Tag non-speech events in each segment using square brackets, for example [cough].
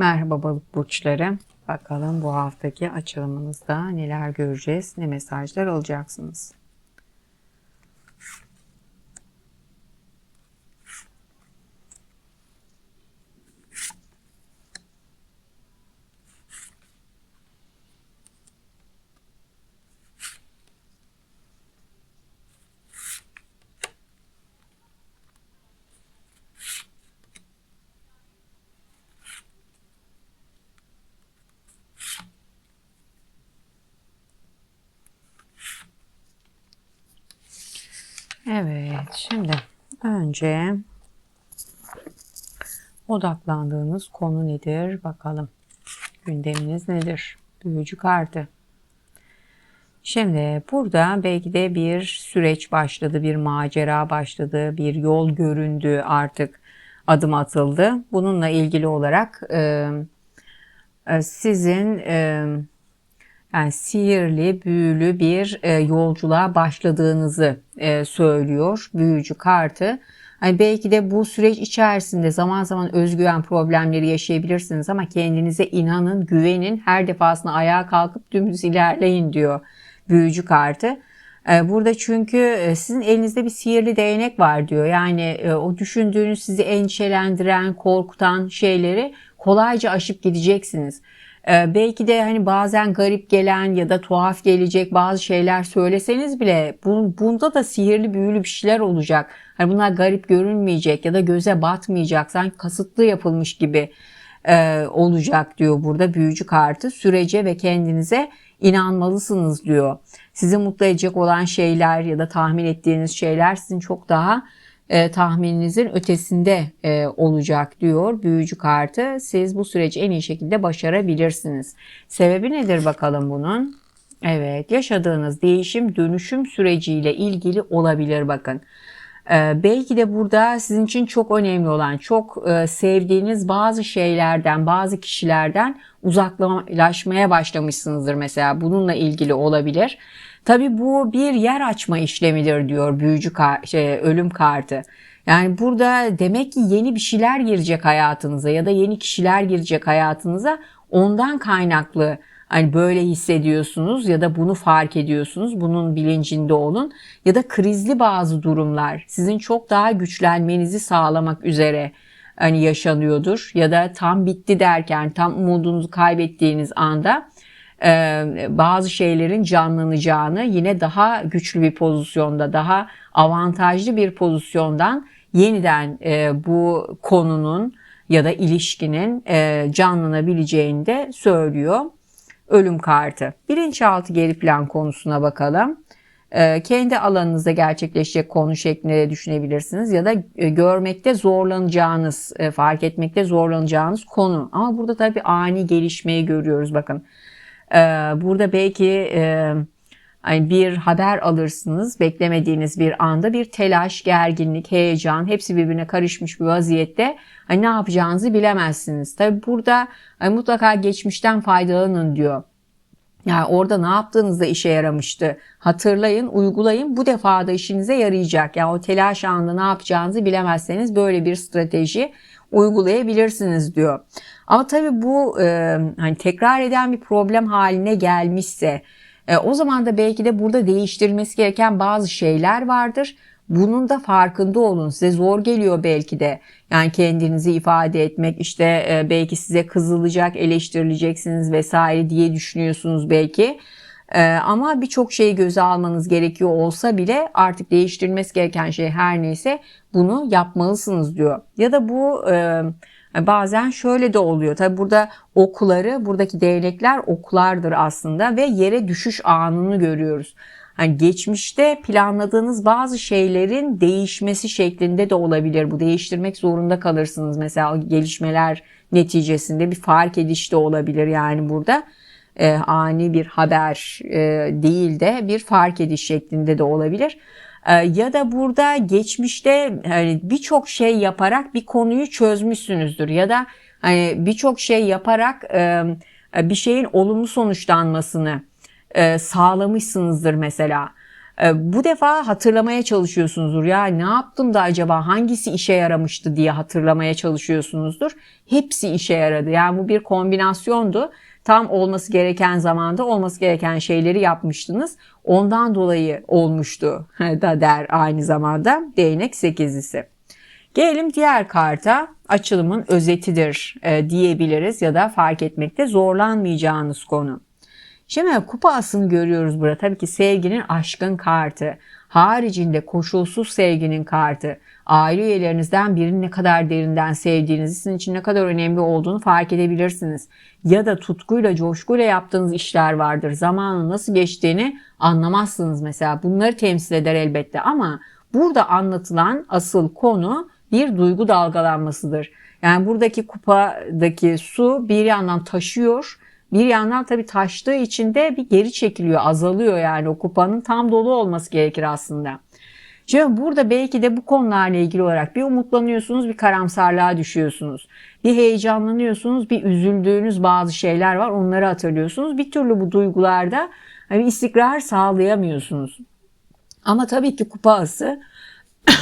Merhaba balık burçları. Bakalım bu haftaki açılımınızda neler göreceğiz, ne mesajlar alacaksınız. Evet, şimdi önce odaklandığınız konu nedir bakalım. Gündeminiz nedir? Büyücü kartı. Şimdi burada belki de bir süreç başladı, bir macera başladı, bir yol göründü artık adım atıldı. Bununla ilgili olarak sizin yani sihirli, büyülü bir e, yolculuğa başladığınızı e, söylüyor büyücü kartı. Hani belki de bu süreç içerisinde zaman zaman özgüven problemleri yaşayabilirsiniz ama kendinize inanın, güvenin, her defasında ayağa kalkıp dümdüz ilerleyin diyor büyücü kartı. E, burada çünkü e, sizin elinizde bir sihirli değnek var diyor. Yani e, o düşündüğünüz sizi endişelendiren, korkutan şeyleri kolayca aşıp gideceksiniz. Belki de hani bazen garip gelen ya da tuhaf gelecek bazı şeyler söyleseniz bile bunda da sihirli büyülü bir şeyler olacak. Hani bunlar garip görünmeyecek ya da göze batmayacak sanki kasıtlı yapılmış gibi olacak diyor burada büyücü kartı. Sürece ve kendinize inanmalısınız diyor. Sizi mutlu edecek olan şeyler ya da tahmin ettiğiniz şeyler sizin çok daha e, tahmininizin ötesinde e, olacak diyor büyücü kartı. Siz bu süreci en iyi şekilde başarabilirsiniz. Sebebi nedir bakalım bunun? Evet yaşadığınız değişim dönüşüm süreciyle ilgili olabilir bakın. Ee, belki de burada sizin için çok önemli olan, çok e, sevdiğiniz bazı şeylerden, bazı kişilerden uzaklaşmaya başlamışsınızdır mesela. Bununla ilgili olabilir. Tabi bu bir yer açma işlemidir diyor büyücü kar şey, ölüm kartı. Yani burada demek ki yeni bir şeyler girecek hayatınıza ya da yeni kişiler girecek hayatınıza ondan kaynaklı hani böyle hissediyorsunuz ya da bunu fark ediyorsunuz. Bunun bilincinde olun. Ya da krizli bazı durumlar sizin çok daha güçlenmenizi sağlamak üzere hani yaşanıyordur. Ya da tam bitti derken tam umudunuzu kaybettiğiniz anda bazı şeylerin canlanacağını yine daha güçlü bir pozisyonda, daha avantajlı bir pozisyondan yeniden bu konunun ya da ilişkinin canlanabileceğini de söylüyor ölüm kartı. Bilinçaltı geri plan konusuna bakalım. Kendi alanınızda gerçekleşecek konu şeklinde de düşünebilirsiniz ya da görmekte zorlanacağınız, fark etmekte zorlanacağınız konu. Ama burada tabii ani gelişmeyi görüyoruz bakın. Ee, burada belki e, bir haber alırsınız beklemediğiniz bir anda bir telaş, gerginlik, heyecan hepsi birbirine karışmış bir vaziyette hani ne yapacağınızı bilemezsiniz. Tabi burada hani mutlaka geçmişten faydalanın diyor. Yani orada ne yaptığınızda işe yaramıştı. Hatırlayın, uygulayın. Bu defa da işinize yarayacak. Yani o telaş anında ne yapacağınızı bilemezseniz böyle bir strateji uygulayabilirsiniz diyor. Ama tabii bu e, hani tekrar eden bir problem haline gelmişse e, o zaman da belki de burada değiştirilmesi gereken bazı şeyler vardır. Bunun da farkında olun. Size zor geliyor belki de. Yani kendinizi ifade etmek işte e, belki size kızılacak, eleştirileceksiniz vesaire diye düşünüyorsunuz belki. E, ama birçok şeyi göze almanız gerekiyor olsa bile artık değiştirilmesi gereken şey her neyse bunu yapmalısınız diyor. Ya da bu e, bazen şöyle de oluyor. Tabi burada okları, buradaki değnekler oklardır aslında ve yere düşüş anını görüyoruz. Hani geçmişte planladığınız bazı şeylerin değişmesi şeklinde de olabilir. Bu değiştirmek zorunda kalırsınız. Mesela gelişmeler neticesinde bir fark ediş de olabilir yani burada. E, ani bir haber e, değil de bir fark ediş şeklinde de olabilir. E, ya da burada geçmişte hani birçok şey yaparak bir konuyu çözmüşsünüzdür ya da hani birçok şey yaparak e, bir şeyin olumlu sonuçlanmasını e, sağlamışsınızdır mesela. E, bu defa hatırlamaya çalışıyorsunuzdur. Ya ne yaptım da acaba hangisi işe yaramıştı diye hatırlamaya çalışıyorsunuzdur. Hepsi işe yaradı. Yani bu bir kombinasyondu. Tam olması gereken zamanda olması gereken şeyleri yapmıştınız. Ondan dolayı olmuştu [laughs] da der aynı zamanda değnek sekizlisi. Gelelim diğer karta açılımın özetidir e, diyebiliriz ya da fark etmekte zorlanmayacağınız konu. Şimdi kupa asını görüyoruz burada. Tabii ki sevginin aşkın kartı. Haricinde koşulsuz sevginin kartı. Aile üyelerinizden birini ne kadar derinden sevdiğinizi, sizin için ne kadar önemli olduğunu fark edebilirsiniz. Ya da tutkuyla, coşkuyla yaptığınız işler vardır. Zamanın nasıl geçtiğini anlamazsınız mesela. Bunları temsil eder elbette ama burada anlatılan asıl konu bir duygu dalgalanmasıdır. Yani buradaki kupadaki su bir yandan taşıyor, bir yandan tabii taştığı için de bir geri çekiliyor, azalıyor yani o kupanın tam dolu olması gerekir aslında. Şimdi burada belki de bu konularla ilgili olarak bir umutlanıyorsunuz, bir karamsarlığa düşüyorsunuz. Bir heyecanlanıyorsunuz, bir üzüldüğünüz bazı şeyler var, onları hatırlıyorsunuz. Bir türlü bu duygularda hani istikrar sağlayamıyorsunuz. Ama tabii ki kupa ası [coughs]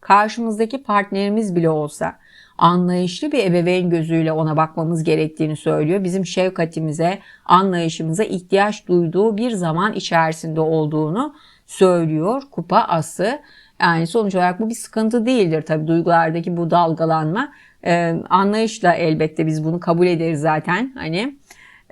karşımızdaki partnerimiz bile olsa anlayışlı bir ebeveyn gözüyle ona bakmamız gerektiğini söylüyor. Bizim şefkatimize, anlayışımıza ihtiyaç duyduğu bir zaman içerisinde olduğunu söylüyor kupa ası. Yani sonuç olarak bu bir sıkıntı değildir tabii duygulardaki bu dalgalanma. Ee, anlayışla elbette biz bunu kabul ederiz zaten. Hani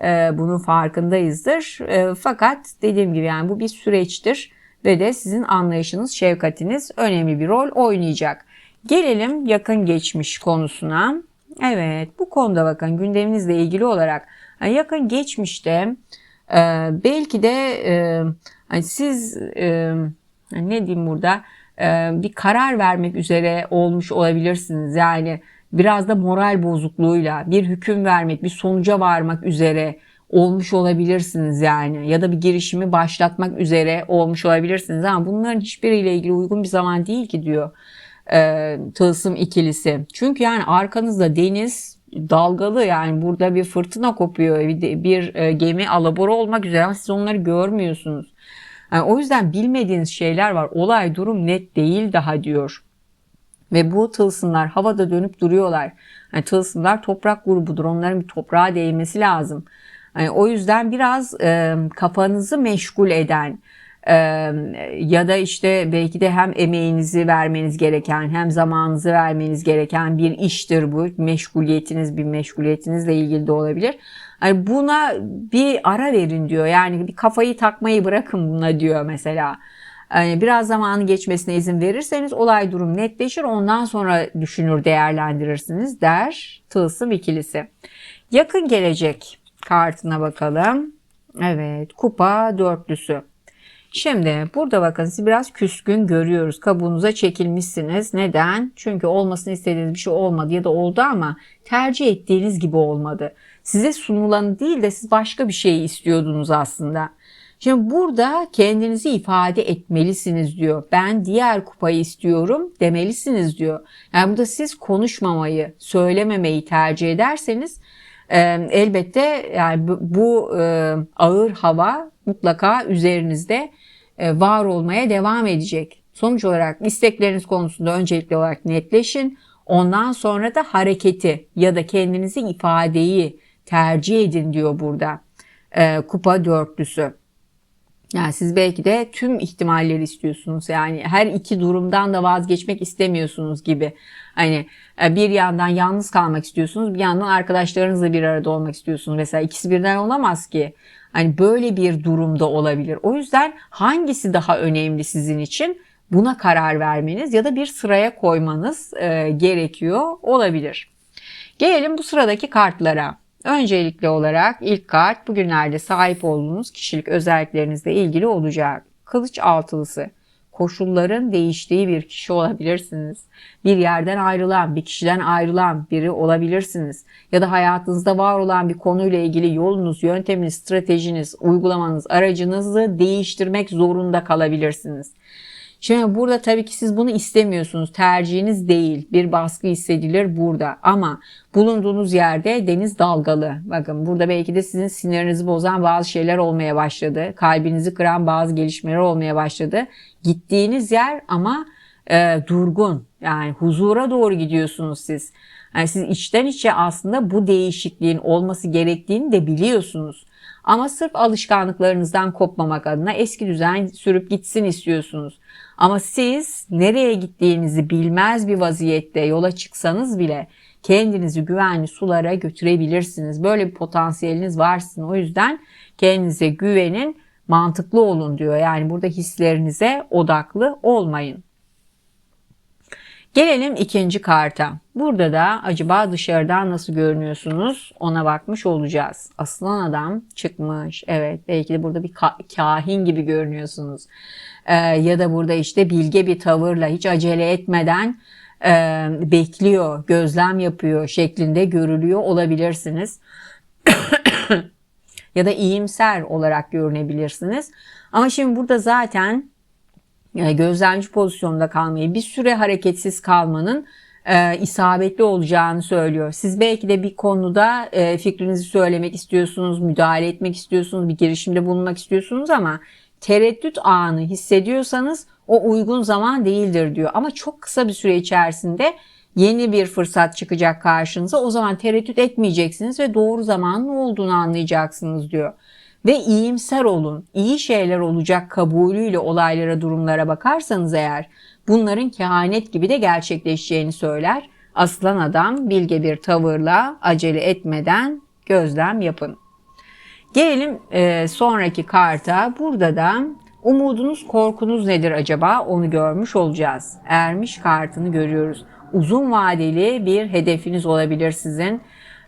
e, bunun farkındayızdır. E, fakat dediğim gibi yani bu bir süreçtir ve de sizin anlayışınız, şefkatiniz önemli bir rol oynayacak. Gelelim yakın geçmiş konusuna. Evet bu konuda bakın gündeminizle ilgili olarak yakın geçmişte e, belki de e, hani siz e, ne diyeyim burada e, bir karar vermek üzere olmuş olabilirsiniz. Yani biraz da moral bozukluğuyla bir hüküm vermek, bir sonuca varmak üzere olmuş olabilirsiniz yani ya da bir girişimi başlatmak üzere olmuş olabilirsiniz ama bunların hiçbiriyle ilgili uygun bir zaman değil ki diyor e, tılsım ikilisi. Çünkü yani arkanızda deniz dalgalı yani burada bir fırtına kopuyor bir, bir e, gemi alabora olmak üzere ama siz onları görmüyorsunuz. Yani o yüzden bilmediğiniz şeyler var olay durum net değil daha diyor. Ve bu tılsımlar havada dönüp duruyorlar. Yani tılsımlar toprak grubudur. Onların bir toprağa değmesi lazım. Yani o yüzden biraz e, kafanızı meşgul eden ya da işte belki de hem emeğinizi vermeniz gereken hem zamanınızı vermeniz gereken bir iştir bu. Meşguliyetiniz bir meşguliyetinizle ilgili de olabilir. Yani buna bir ara verin diyor. Yani bir kafayı takmayı bırakın buna diyor mesela. Yani biraz zamanı geçmesine izin verirseniz olay durum netleşir. Ondan sonra düşünür değerlendirirsiniz der tılsım ikilisi. Yakın gelecek kartına bakalım. Evet kupa dörtlüsü. Şimdi burada bakın siz biraz küskün görüyoruz. Kabuğunuza çekilmişsiniz. Neden? Çünkü olmasını istediğiniz bir şey olmadı ya da oldu ama tercih ettiğiniz gibi olmadı. Size sunulanı değil de siz başka bir şey istiyordunuz aslında. Şimdi burada kendinizi ifade etmelisiniz diyor. Ben diğer kupayı istiyorum demelisiniz diyor. Yani burada siz konuşmamayı, söylememeyi tercih ederseniz e, elbette yani bu e, ağır hava mutlaka üzerinizde e, var olmaya devam edecek. Sonuç olarak istekleriniz konusunda öncelikli olarak netleşin. Ondan sonra da hareketi ya da kendinizi ifadeyi tercih edin diyor burada. E, kupa dörtlüsü. Yani siz belki de tüm ihtimalleri istiyorsunuz. Yani her iki durumdan da vazgeçmek istemiyorsunuz gibi. Hani e, bir yandan yalnız kalmak istiyorsunuz, bir yandan arkadaşlarınızla bir arada olmak istiyorsunuz. Mesela ikisi birden olamaz ki. Hani böyle bir durumda olabilir. O yüzden hangisi daha önemli sizin için? Buna karar vermeniz ya da bir sıraya koymanız e, gerekiyor olabilir. Gelelim bu sıradaki kartlara. Öncelikli olarak ilk kart bugünlerde sahip olduğunuz kişilik özelliklerinizle ilgili olacak. Kılıç altılısı. Koşulların değiştiği bir kişi olabilirsiniz. Bir yerden ayrılan, bir kişiden ayrılan biri olabilirsiniz. Ya da hayatınızda var olan bir konuyla ilgili yolunuz, yönteminiz, stratejiniz, uygulamanız, aracınızı değiştirmek zorunda kalabilirsiniz. Şimdi burada tabii ki siz bunu istemiyorsunuz. Tercihiniz değil. Bir baskı hissedilir burada. Ama bulunduğunuz yerde deniz dalgalı. Bakın burada belki de sizin sinirinizi bozan bazı şeyler olmaya başladı. Kalbinizi kıran bazı gelişmeler olmaya başladı. Gittiğiniz yer ama e, durgun. Yani huzura doğru gidiyorsunuz siz. Yani siz içten içe aslında bu değişikliğin olması gerektiğini de biliyorsunuz. Ama sırf alışkanlıklarınızdan kopmamak adına eski düzen sürüp gitsin istiyorsunuz. Ama siz nereye gittiğinizi bilmez bir vaziyette yola çıksanız bile kendinizi güvenli sulara götürebilirsiniz. Böyle bir potansiyeliniz varsın. O yüzden kendinize güvenin, mantıklı olun diyor. Yani burada hislerinize odaklı olmayın. Gelelim ikinci karta. Burada da acaba dışarıdan nasıl görünüyorsunuz ona bakmış olacağız. Aslan adam çıkmış. Evet belki de burada bir kahin gibi görünüyorsunuz. Ee, ya da burada işte bilge bir tavırla hiç acele etmeden e, bekliyor, gözlem yapıyor şeklinde görülüyor olabilirsiniz. [coughs] ya da iyimser olarak görünebilirsiniz. Ama şimdi burada zaten gözlemci pozisyonda kalmayı, bir süre hareketsiz kalmanın e, isabetli olacağını söylüyor. Siz belki de bir konuda e, fikrinizi söylemek istiyorsunuz, müdahale etmek istiyorsunuz, bir girişimde bulunmak istiyorsunuz ama tereddüt anı hissediyorsanız o uygun zaman değildir diyor. Ama çok kısa bir süre içerisinde yeni bir fırsat çıkacak karşınıza. O zaman tereddüt etmeyeceksiniz ve doğru zamanın olduğunu anlayacaksınız diyor ve iyimser olun. İyi şeyler olacak kabulüyle olaylara, durumlara bakarsanız eğer bunların kehanet gibi de gerçekleşeceğini söyler. Aslan adam bilge bir tavırla acele etmeden gözlem yapın. Gelelim e, sonraki karta. Burada da umudunuz, korkunuz nedir acaba onu görmüş olacağız. Ermiş kartını görüyoruz. Uzun vadeli bir hedefiniz olabilir sizin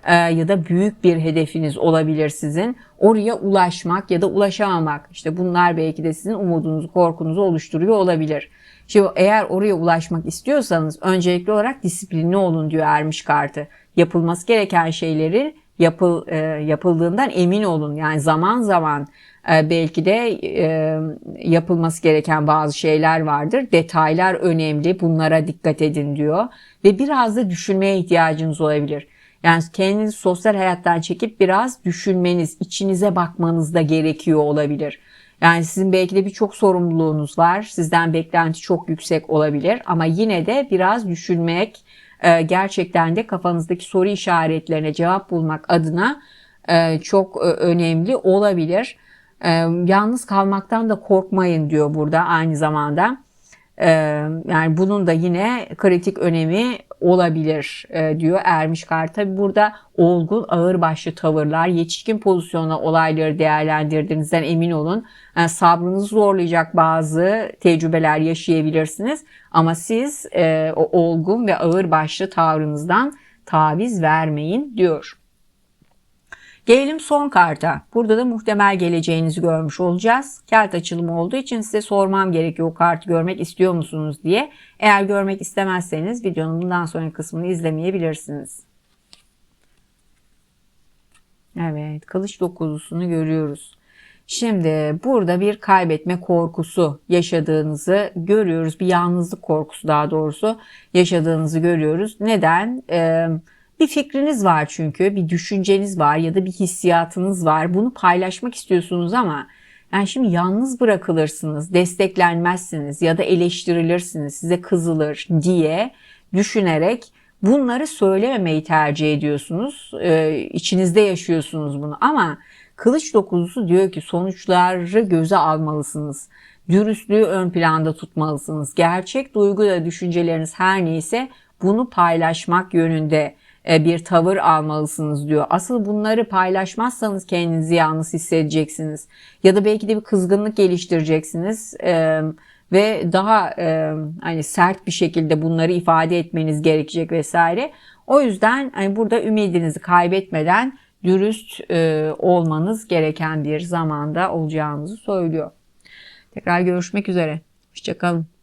ya da büyük bir hedefiniz olabilir sizin. Oraya ulaşmak ya da ulaşamamak işte bunlar belki de sizin umudunuzu, korkunuzu oluşturuyor olabilir. Şimdi eğer oraya ulaşmak istiyorsanız öncelikli olarak disiplinli olun diyor Ermiş kartı. Yapılması gereken şeyleri yapıl, e, yapıldığından emin olun. Yani zaman zaman e, belki de e, yapılması gereken bazı şeyler vardır. Detaylar önemli. Bunlara dikkat edin diyor. Ve biraz da düşünmeye ihtiyacınız olabilir. Yani kendinizi sosyal hayattan çekip biraz düşünmeniz, içinize bakmanız da gerekiyor olabilir. Yani sizin belki de birçok sorumluluğunuz var. Sizden beklenti çok yüksek olabilir ama yine de biraz düşünmek, e, gerçekten de kafanızdaki soru işaretlerine cevap bulmak adına e, çok e, önemli olabilir. Yalnız kalmaktan da korkmayın diyor burada aynı zamanda. Yani bunun da yine kritik önemi olabilir diyor Ermiş Kar. Tabi burada olgun ağırbaşlı tavırlar, yetişkin pozisyonla olayları değerlendirdiğinizden emin olun. Yani sabrınızı zorlayacak bazı tecrübeler yaşayabilirsiniz. Ama siz o olgun ve ağırbaşlı tavrınızdan taviz vermeyin diyor. Gelelim son karta. Burada da muhtemel geleceğinizi görmüş olacağız. Kart açılımı olduğu için size sormam gerekiyor kartı görmek istiyor musunuz diye. Eğer görmek istemezseniz videonun bundan sonraki kısmını izlemeyebilirsiniz. Evet, kılıç dokuzusunu görüyoruz. Şimdi burada bir kaybetme korkusu yaşadığınızı görüyoruz. Bir yalnızlık korkusu daha doğrusu yaşadığınızı görüyoruz. Neden? Ee, bir fikriniz var çünkü, bir düşünceniz var ya da bir hissiyatınız var. Bunu paylaşmak istiyorsunuz ama yani şimdi yalnız bırakılırsınız, desteklenmezsiniz ya da eleştirilirsiniz, size kızılır diye düşünerek bunları söylememeyi tercih ediyorsunuz. Ee, içinizde yaşıyorsunuz bunu ama kılıç dokuzusu diyor ki sonuçları göze almalısınız. Dürüstlüğü ön planda tutmalısınız. Gerçek duygu ve düşünceleriniz her neyse bunu paylaşmak yönünde bir tavır almalısınız diyor. Asıl bunları paylaşmazsanız kendinizi yalnız hissedeceksiniz. Ya da belki de bir kızgınlık geliştireceksiniz. E, ve daha e, hani sert bir şekilde bunları ifade etmeniz gerekecek vesaire. O yüzden hani burada ümidinizi kaybetmeden dürüst olmanız gereken bir zamanda olacağınızı söylüyor. Tekrar görüşmek üzere. Hoşçakalın.